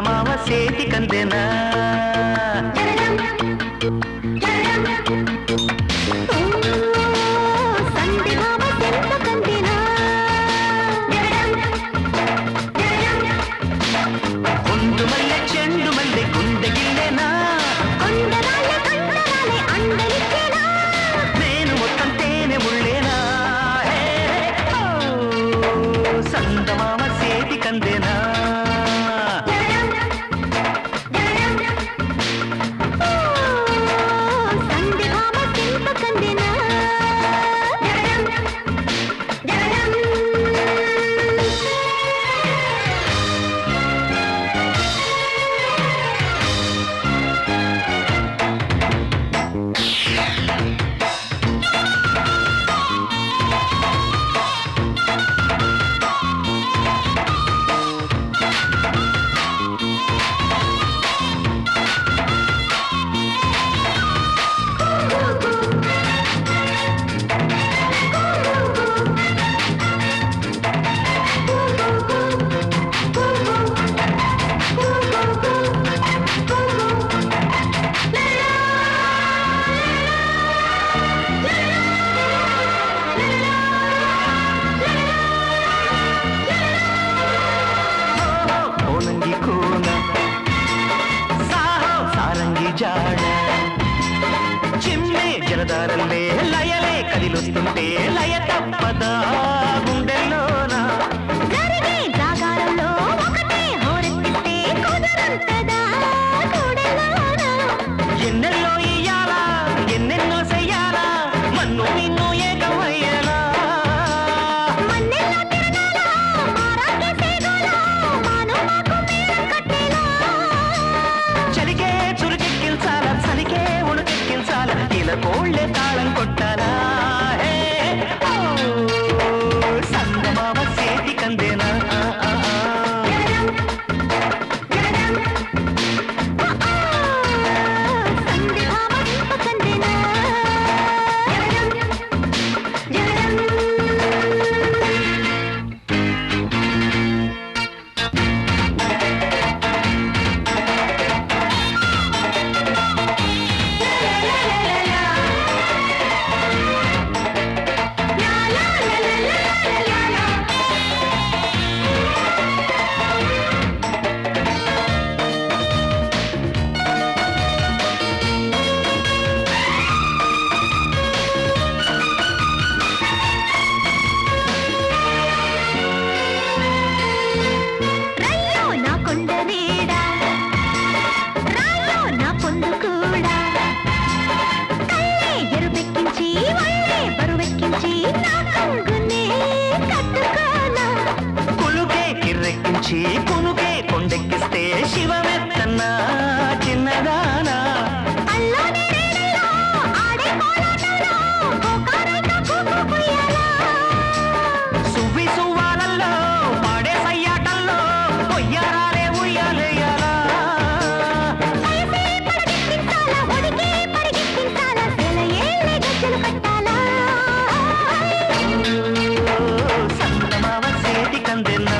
ಮಾವ ಸೇತಿ ಕಂದೆನಾ జాడ. చిమ్మే జలదారల్లే లయలే కదిలొస్తుంటే లయ తప్పదా గుండెల్లో కొండెక్కితే కొండెక్కిస్తే శివమెత్తన్నా చిన్నదానా. సువ్వి సువ్వాలల్లో పాడే సయ్యాటల్లో ఉయ్యారాలే ఉయ్యాలేయాలా సంతమావ సేటి కందెన్నా